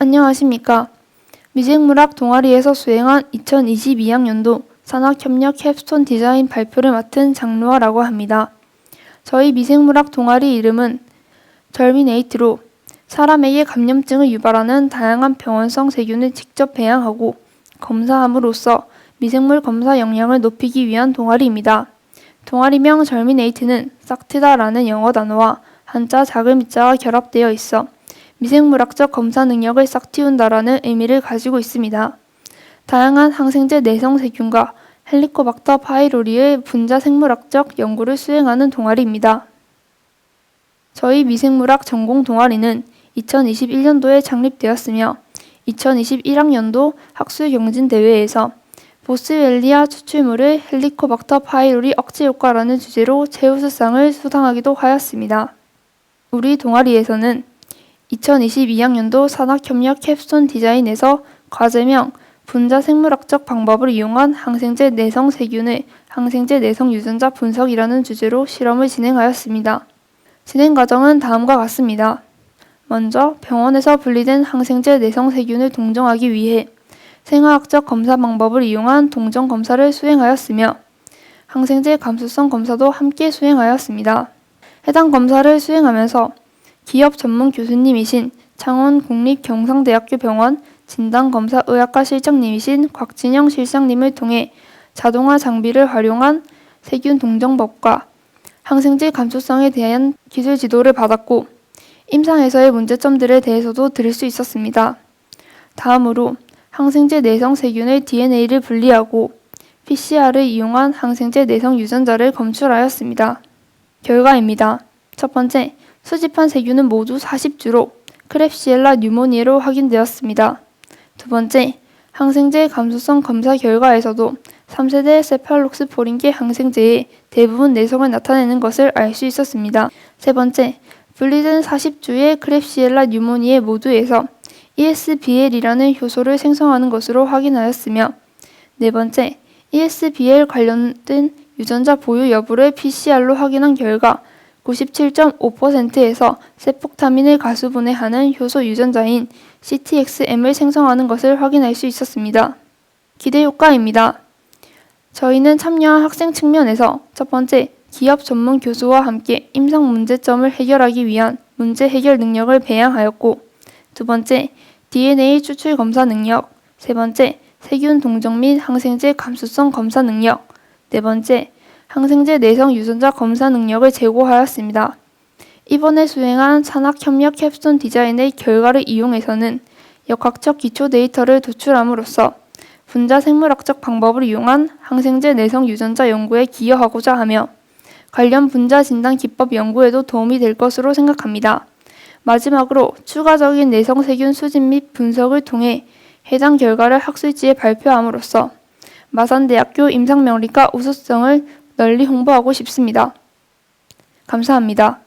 안녕하십니까. 미생물학 동아리에서 수행한 2022학년도 산학협력 캡스톤 디자인 발표를 맡은 장루아라고 합니다. 저희 미생물학 동아리 이름은 절미네이트로 사람에게 감염증을 유발하는 다양한 병원성 세균을 직접 배양하고 검사함으로써 미생물 검사 역량을 높이기 위한 동아리입니다. 동아리명 절미네이트는 싹트다라는 영어 단어와 한자 작은 미자가 결합되어 있어 미생물학적 검사 능력을 싹 틔운다라는 의미를 가지고 있습니다. 다양한 항생제 내성 세균과 헬리코박터 파이로리의 분자 생물학적 연구를 수행하는 동아리입니다. 저희 미생물학 전공 동아리는 2021년도에 창립되었으며 2021학년도 학술 경진 대회에서 보스웰리아 추출물의 헬리코박터 파이로리 억제 효과라는 주제로 최우수상을 수상하기도 하였습니다. 우리 동아리에서는 2022학년도 산학협력 캡스톤 디자인에서 과제명 분자 생물학적 방법을 이용한 항생제 내성 세균의 항생제 내성 유전자 분석이라는 주제로 실험을 진행하였습니다. 진행 과정은 다음과 같습니다. 먼저 병원에서 분리된 항생제 내성 세균을 동정하기 위해 생화학적 검사 방법을 이용한 동정 검사를 수행하였으며 항생제 감수성 검사도 함께 수행하였습니다. 해당 검사를 수행하면서 기업 전문 교수님이신 창원 국립경상대학교 병원 진단검사의학과 실장님이신 곽진영 실장님을 통해 자동화 장비를 활용한 세균 동정법과 항생제 감수성에 대한 기술 지도를 받았고 임상에서의 문제점들에 대해서도 들을 수 있었습니다. 다음으로 항생제 내성 세균의 DNA를 분리하고 PCR을 이용한 항생제 내성 유전자를 검출하였습니다. 결과입니다. 첫 번째, 수집한 세균은 모두 40주로 크랩시엘라 뉴모니에로 확인되었습니다. 두 번째, 항생제 감수성 검사 결과에서도 3세대 세팔록스포린계 항생제의 대부분 내성을 나타내는 것을 알 수 있었습니다. 세 번째, 분리된 40주의 크랩시엘라 뉴모니에 모두에서 ESBL이라는 효소를 생성하는 것으로 확인하였으며 네 번째, ESBL 관련된 유전자 보유 여부를 PCR로 확인한 결과 97.5%에서 세폭타민을 가수분해하는 효소 유전자인 CTXM을 생성하는 것을 확인할 수 있었습니다. 기대 효과입니다. 저희는 참여한 학생 측면에서 첫 번째, 기업 전문 교수와 함께 임상 문제점을 해결하기 위한 문제 해결 능력을 배양하였고, 두 번째, DNA 추출 검사 능력, 세 번째, 세균 동정 및 항생제 감수성 검사 능력, 네 번째, 항생제 내성 유전자 검사 능력을 제고하였습니다. 이번에 수행한 산학협력 캡스톤 디자인의 결과를 이용해서는 역학적 기초 데이터를 도출함으로써 분자 생물학적 방법을 이용한 항생제 내성 유전자 연구에 기여하고자 하며 관련 분자 진단 기법 연구에도 도움이 될 것으로 생각합니다. 마지막으로 추가적인 내성 세균 수집 및 분석을 통해 해당 결과를 학술지에 발표함으로써 마산대학교 임상명리과 우수성을 널리 홍보하고 싶습니다. 감사합니다.